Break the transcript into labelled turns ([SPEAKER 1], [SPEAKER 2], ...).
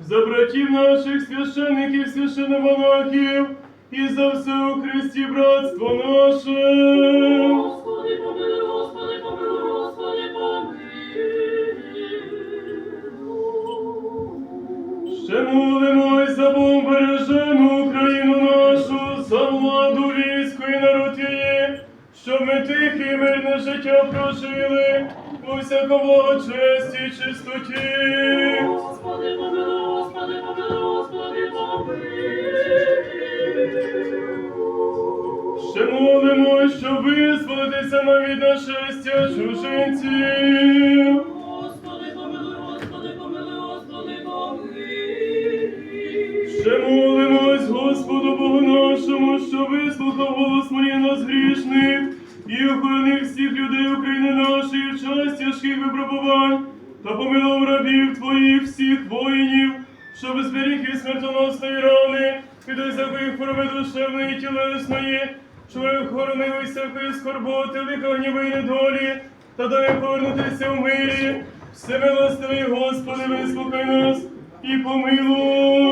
[SPEAKER 1] За братів наших священиків, священомонахів, і за все у Христі братство наше.
[SPEAKER 2] Господи, помилуй, Господи, помилуй, Господи, помилуй.
[SPEAKER 1] Ще молимось за бережену Україну нашу, за владу війську і народ її, щоб ми тихе і мирне життя прожили у всякого честі і чистоті.
[SPEAKER 2] Господи, помилуй, Господи, помилуй, Господи, помилуй.
[SPEAKER 1] Ще молимось, щоб визволитися нам від нашестя чужинців.
[SPEAKER 2] Господи, помилуй, Господи, помилуй, Господи, помилуй.
[SPEAKER 1] Ще молимось Господу Богу нашому, що вислухав голос молінь нас грішних і охоронив всіх людей України нашої в час тяжких випробувань та помилував рабів Твоїх всіх воїнів, щоб зберіг від смертоносної рани, від усякої хвороби душевної і тілесної, щоб охоронив всякої скорботи, гніви і недолі, та дай повернутися в мирі. Всемилостивий Господи, вислухай нас і помилуй.